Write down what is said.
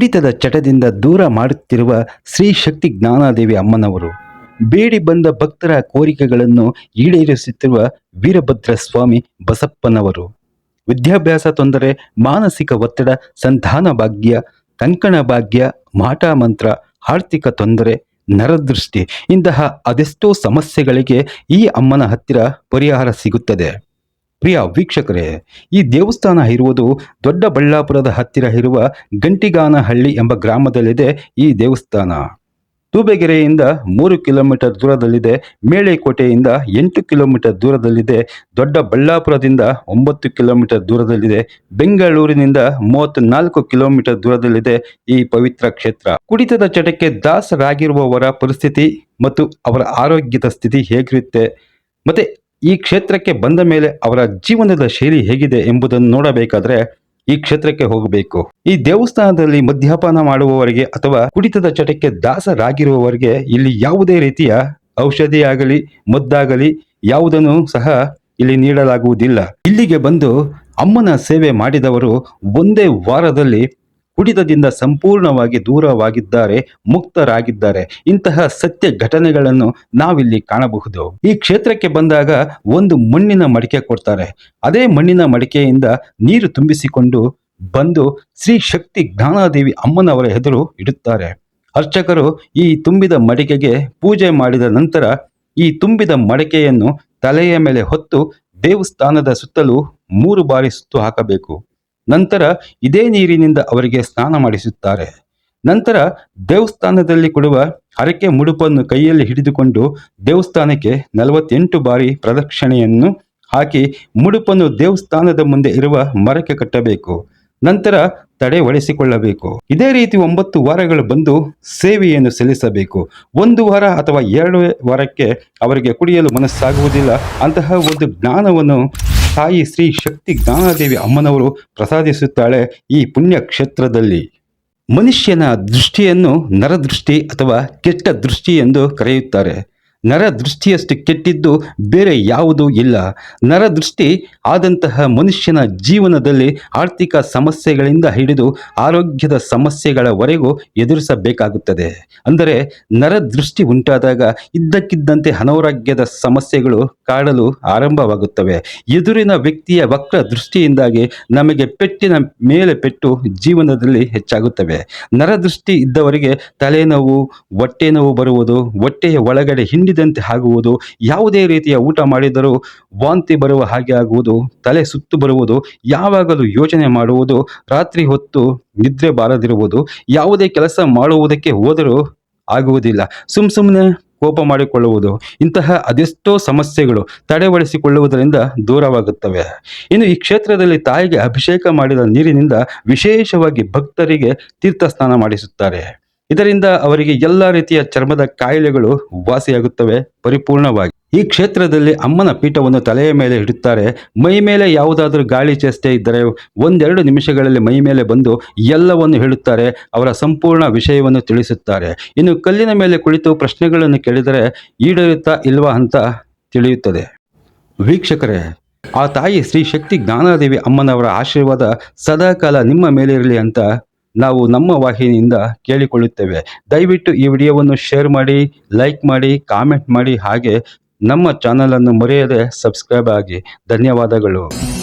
ಕುಡಿತದ ಚಟದಿಂದ ದೂರ ಮಾಡುತ್ತಿರುವ ಶ್ರೀ ಶಕ್ತಿ ಜ್ಞಾನಾದೇವಿ ಅಮ್ಮನವರು, ಬೇಡಿ ಬಂದ ಭಕ್ತರ ಕೋರಿಕೆಗಳನ್ನು ಈಡೇರಿಸುತ್ತಿರುವ ವೀರಭದ್ರ ಸ್ವಾಮಿ ಬಸಪ್ಪನವರು. ವಿದ್ಯಾಭ್ಯಾಸ ತೊಂದರೆ, ಮಾನಸಿಕ ಒತ್ತಡ, ಸಂಧಾನ ಭಾಗ್ಯ, ಕಂಕಣ ಭಾಗ್ಯ ಮಾಟಾ ಮಂತ್ರ, ಆರ್ಥಿಕ ತೊಂದರೆ, ನರದೃಷ್ಟಿ, ಇಂತಹ ಅದೆಷ್ಟೋ ಸಮಸ್ಯೆಗಳಿಗೆ ಈ ಅಮ್ಮನ ಹತ್ತಿರ ಪರಿಹಾರ ಸಿಗುತ್ತದೆ. ಪ್ರಿಯ ವೀಕ್ಷಕರೇ, ಈ ದೇವಸ್ಥಾನ ಇರುವುದು ದೊಡ್ಡಬಳ್ಳಾಪುರದ ಹತ್ತಿರ ಇರುವ ಗಂಟಿಗಾನಹಳ್ಳಿ ಎಂಬ ಗ್ರಾಮದಲ್ಲಿದೆ ಈ ದೇವಸ್ಥಾನ. ತೂಬೆಗೆರೆಯಿಂದ ಮೂರು ಕಿಲೋಮೀಟರ್ ದೂರದಲ್ಲಿದೆ, ಮೇಳೆಕೋಟೆಯಿಂದ ಎಂಟು ಕಿಲೋಮೀಟರ್ ದೂರದಲ್ಲಿದೆ ದೊಡ್ಡಬಳ್ಳಾಪುರದಿಂದ ಒಂಬತ್ತು ಕಿಲೋಮೀಟರ್ ದೂರದಲ್ಲಿದೆ, ಬೆಂಗಳೂರಿನಿಂದ ಮೂವತ್ತು ನಾಲ್ಕು ಕಿಲೋಮೀಟರ್ ದೂರದಲ್ಲಿದೆ ಈ ಪವಿತ್ರ ಕ್ಷೇತ್ರ. ಕುಡಿತದ ಚಟಕ್ಕೆ ದಾಸರಾಗಿರುವವರ ಪರಿಸ್ಥಿತಿ ಮತ್ತು ಅವರ ಆರೋಗ್ಯದ ಸ್ಥಿತಿ ಹೇಗಿರುತ್ತೆ? ಮತ್ತೆ ಈ ಕ್ಷೇತ್ರಕ್ಕೆ ಬಂದ ಮೇಲೆ ಅವರ ಜೀವನದ ಶೈಲಿ ಹೇಗಿದೆ ಎಂಬುದನ್ನು ನೋಡಬೇಕಾದ್ರೆ ಈ ಕ್ಷೇತ್ರಕ್ಕೆ ಹೋಗಬೇಕು. ಈ ದೇವಸ್ಥಾನದಲ್ಲಿ ಮದ್ಯಪಾನ ಮಾಡುವವರಿಗೆ ಅಥವಾ ಕುಡಿತದ ಚಟಕ್ಕೆ ದಾಸರಾಗಿರುವವರಿಗೆ ಇಲ್ಲಿ ಯಾವುದೇ ರೀತಿಯ ಔಷಧಿ ಆಗಲಿ ಮದ್ದಾಗಲಿ ಯಾವುದನ್ನು ಸಹ ಇಲ್ಲಿ ನೀಡಲಾಗುವುದಿಲ್ಲ. ಇಲ್ಲಿಗೆ ಬಂದು ಅಮ್ಮನ ಸೇವೆ ಮಾಡಿದವರು ಒಂದೇ ವಾರದಲ್ಲಿ ಕುಡಿತದಿಂದ ಸಂಪೂರ್ಣವಾಗಿ ದೂರವಾಗಿದ್ದಾರೆ, ಮುಕ್ತರಾಗಿದ್ದಾರೆ. ಇಂತಹ ಸತ್ಯ ಘಟನೆಗಳನ್ನು ನಾವಿಲ್ಲಿ ಕಾಣಬಹುದು. ಈ ಕ್ಷೇತ್ರಕ್ಕೆ ಬಂದಾಗ ಒಂದು ಮಣ್ಣಿನ ಮಡಿಕೆ ಕೊಡ್ತಾರೆ. ಅದೇ ಮಣ್ಣಿನ ಮಡಿಕೆಯಿಂದ ನೀರು ತುಂಬಿಸಿಕೊಂಡು ಬಂದು ಶ್ರೀ ಶಕ್ತಿ ಜ್ಞಾನಾದೇವಿ ಅಮ್ಮನವರ ಎದುರು ಇಡುತ್ತಾರೆ. ಅರ್ಚಕರು ಈ ತುಂಬಿದ ಮಡಿಕೆಗೆ ಪೂಜೆ ಮಾಡಿದ ನಂತರ ಈ ತುಂಬಿದ ಮಡಿಕೆಯನ್ನು ತಲೆಯ ಮೇಲೆ ಹೊತ್ತು ದೇವಸ್ಥಾನದ ಸುತ್ತಲೂ ಮೂರು ಬಾರಿ ಸುತ್ತು ಹಾಕಬೇಕು. ನಂತರ ಇದೇ ನೀರಿನಿಂದ ಅವರಿಗೆ ಸ್ನಾನ ಮಾಡಿಸುತ್ತಾರೆ. ನಂತರ ದೇವಸ್ಥಾನದಲ್ಲಿ ಕೊಡುವ ಹರಕೆ ಮುಡುಪನ್ನು ಕೈಯಲ್ಲಿ ಹಿಡಿದುಕೊಂಡು ದೇವಸ್ಥಾನಕ್ಕೆ ನಲವತ್ತೆಂಟು ಬಾರಿ ಪ್ರದಕ್ಷಿಣೆಯನ್ನು ಹಾಕಿ ಮುಡುಪನ್ನು ದೇವಸ್ಥಾನದ ಮುಂದೆ ಇರುವ ಮರಕ್ಕೆ ಕಟ್ಟಬೇಕು. ನಂತರ ತಡೆ ಒಡೆಸಿಕೊಳ್ಳಬೇಕು. ಇದೇ ರೀತಿ ಒಂಬತ್ತು ವಾರಗಳು ಬಂದು ಸೇವೆಯನ್ನು ಸಲ್ಲಿಸಬೇಕು. ಒಂದು ವಾರ ಅಥವಾ ಎರಡು ವಾರಕ್ಕೆ ಅವರಿಗೆ ಕುಡಿಯಲು ಮನಸ್ಸಾಗುವುದಿಲ್ಲ. ಅಂತಹ ಒಂದು ಜ್ಞಾನವನ್ನು ತಾಯಿ ಶ್ರೀ ಶಕ್ತಿ ಜ್ಞಾನದೇವಿ ಅಮ್ಮನವರು ಪ್ರಸಾದಿಸುತ್ತಾಳೆ ಈ ಪುಣ್ಯ ಕ್ಷೇತ್ರದಲ್ಲಿ ಮನುಷ್ಯನ ದೃಷ್ಟಿಯನ್ನು ನರದೃಷ್ಟಿ ಅಥವಾ ಕೆಟ್ಟ ದೃಷ್ಟಿ ಎಂದು ಕರೆಯುತ್ತಾರೆ. ನರದೃಷ್ಟಿಯಷ್ಟು ಕೆಟ್ಟಿದ್ದು ಬೇರೆ ಯಾವುದೂ ಇಲ್ಲ. ನರದೃಷ್ಟಿ ಆದಂತಹ ಮನುಷ್ಯನ ಜೀವನದಲ್ಲಿ ಆರ್ಥಿಕ ಸಮಸ್ಯೆಗಳಿಂದ ಹಿಡಿದು ಆರೋಗ್ಯದ ಸಮಸ್ಯೆಗಳವರೆಗೂ ಎದುರಿಸಬೇಕಾಗುತ್ತದೆ. ಅಂದರೆ ನರದೃಷ್ಟಿ ಉಂಟಾದಾಗ ಇದ್ದಕ್ಕಿದ್ದಂತೆ ಅನಾರೋಗ್ಯದ ಸಮಸ್ಯೆಗಳು ಕಾಡಲು ಆರಂಭವಾಗುತ್ತವೆ. ಎದುರಿನ ವ್ಯಕ್ತಿಯ ವಕ್ರ ದೃಷ್ಟಿಯಿಂದಾಗಿ ನಮಗೆ ಪೆಟ್ಟಿನ ಮೇಲೆ ಪೆಟ್ಟು ಜೀವನದಲ್ಲಿ ಹೆಚ್ಚಾಗುತ್ತವೆ. ನರದೃಷ್ಟಿ ಇದ್ದವರಿಗೆ ತಲೆನೋವು ಹೊಟ್ಟೆ ನೋವು ಬರುವುದು, ಹೊಟ್ಟೆಯ ಒಳಗಡೆ ಹಿಂಡಿದಂತೆ ಆಗುವುದು, ಯಾವುದೇ ರೀತಿಯ ಊಟ ಮಾಡಿದರೂ ವಾಂತಿ ಬರುವ ಹಾಗೆ ಆಗುವುದು, ತಲೆ ಸುತ್ತು ಬರುವುದು, ಯಾವಾಗಲೂ ಯೋಚನೆ ಮಾಡುವುದು, ರಾತ್ರಿ ಹೊತ್ತು ನಿದ್ರೆ ಬಾರದಿರುವುದು, ಯಾವುದೇ ಕೆಲಸ ಮಾಡುವುದಕ್ಕೆ ಹೋದರೂ ಆಗುವುದಿಲ್ಲ. ಸುಮ್ ಸುಮ್ಮನೆ ಕೋಪ ಮಾಡಿಕೊಳ್ಳುವುದು, ಇಂತಹ ಅದೆಷ್ಟೋ ಸಮಸ್ಯೆಗಳು ತಡೆವಡಿಸಿಕೊಳ್ಳುವುದರಿಂದ ದೂರವಾಗುತ್ತವೆ. ಇನ್ನು ಈ ಕ್ಷೇತ್ರದಲ್ಲಿ ತಾಯಿಗೆ ಅಭಿಷೇಕ ಮಾಡಿದ ನೀರಿನಿಂದ ವಿಶೇಷವಾಗಿ ಭಕ್ತರಿಗೆ ತೀರ್ಥ ಸ್ನಾನ ಮಾಡಿಸುತ್ತಾರೆ. ಇದರಿಂದ ಅವರಿಗೆ ಎಲ್ಲ ರೀತಿಯ ಚರ್ಮದ ಕಾಯಿಲೆಗಳು ವಾಸಿಯಾಗುತ್ತವೆ ಪರಿಪೂರ್ಣವಾಗಿ. ಈ ಕ್ಷೇತ್ರದಲ್ಲಿ ಅಮ್ಮನ ಪೀಠವನ್ನು ತಲೆಯ ಮೇಲೆ ಇಡುತ್ತಾರೆ. ಮೈ ಮೇಲೆ ಯಾವುದಾದ್ರೂ ಗಾಳಿ ಚೇಷ್ಟೆ ಇದ್ದರೆ ಒಂದೆರಡು ನಿಮಿಷಗಳಲ್ಲಿ ಮೈ ಮೇಲೆ ಬಂದು ಎಲ್ಲವನ್ನು ಹೇಳುತ್ತಾರೆ, ಅವರ ಸಂಪೂರ್ಣ ವಿಷಯವನ್ನು ತಿಳಿಸುತ್ತಾರೆ. ಇನ್ನು ಕಲ್ಲಿನ ಮೇಲೆ ಕುಳಿತು ಪ್ರಶ್ನೆಗಳನ್ನು ಕೇಳಿದರೆ ಈಡೇರುತ್ತಾ ಇಲ್ವಾ ಅಂತ ತಿಳಿಯುತ್ತದೆ. ವೀಕ್ಷಕರೇ, ಆ ತಾಯಿ ಶ್ರೀ ಶಕ್ತಿ ಜ್ಞಾನಾದೇವಿ ಅಮ್ಮನವರ ಆಶೀರ್ವಾದ ಸದಾಕಾಲ ನಿಮ್ಮ ಮೇಲಿರಲಿ ಅಂತ ನಾವು ನಮ್ಮ ವಾಹಿನಿಯಿಂದ ಕೇಳಿಕೊಳ್ಳುತ್ತೇವೆ. ದಯವಿಟ್ಟು ಈ ವಿಡಿಯೋವನ್ನು ಶೇರ್ ಮಾಡಿ, ಲೈಕ್ ಮಾಡಿ, ಕಾಮೆಂಟ್ ಮಾಡಿ, ಹಾಗೆ ನಮ್ಮ ಚಾನಲನ್ನು ಮರೆಯದೆ ಸಬ್ಸ್ಕ್ರೈಬ್ ಆಗಿ. ಧನ್ಯವಾದಗಳು.